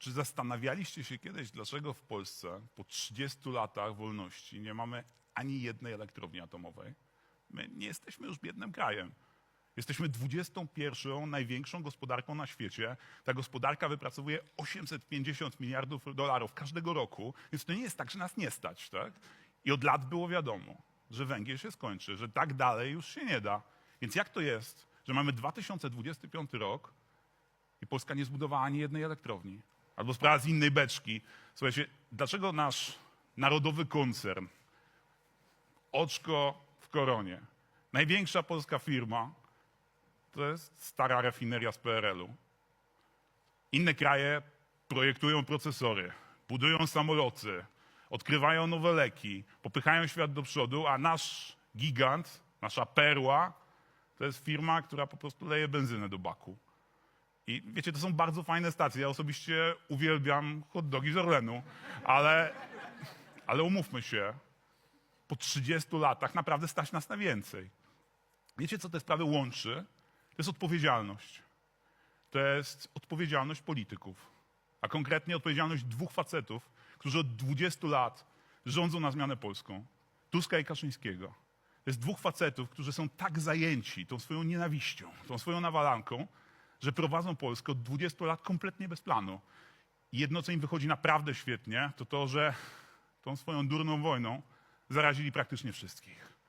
Czy zastanawialiście się kiedyś, dlaczego w Polsce po 30 latach wolności nie mamy ani jednej elektrowni atomowej? My nie jesteśmy już biednym krajem. Jesteśmy 21 największą gospodarką na świecie. Ta gospodarka wypracowuje 850 miliardów dolarów każdego roku, więc to nie jest tak, że nas nie stać. Tak? I od lat było wiadomo, że węgiel się skończy, że tak dalej już się nie da. Więc jak to jest, że mamy 2025 rok i Polska nie zbudowała ani jednej elektrowni? Albo sprawa z innej beczki. Słuchajcie, dlaczego nasz narodowy koncern, oczko w koronie, największa polska firma, to jest stara rafineria z PRL-u. Inne kraje projektują procesory, budują samoloty, odkrywają nowe leki, popychają świat do przodu, a nasz gigant, nasza perła, to jest firma, która po prostu leje benzynę do baku. I wiecie, to są bardzo fajne stacje. Ja osobiście uwielbiam hot dogi z Orlenu, ale, ale umówmy się, po 30 latach naprawdę stać nas na więcej. Wiecie, co te sprawy łączy? To jest odpowiedzialność. To jest odpowiedzialność polityków, a konkretnie odpowiedzialność dwóch facetów, którzy od 20 lat rządzą na zmianę polską. Tuska i Kaczyńskiego. To jest dwóch facetów, którzy są tak zajęci tą swoją nienawiścią, tą swoją nawalanką, że prowadzą Polskę od 20 lat kompletnie bez planu. I jedno, co im wychodzi naprawdę świetnie, to to, że tą swoją durną wojną zarazili praktycznie wszystkich.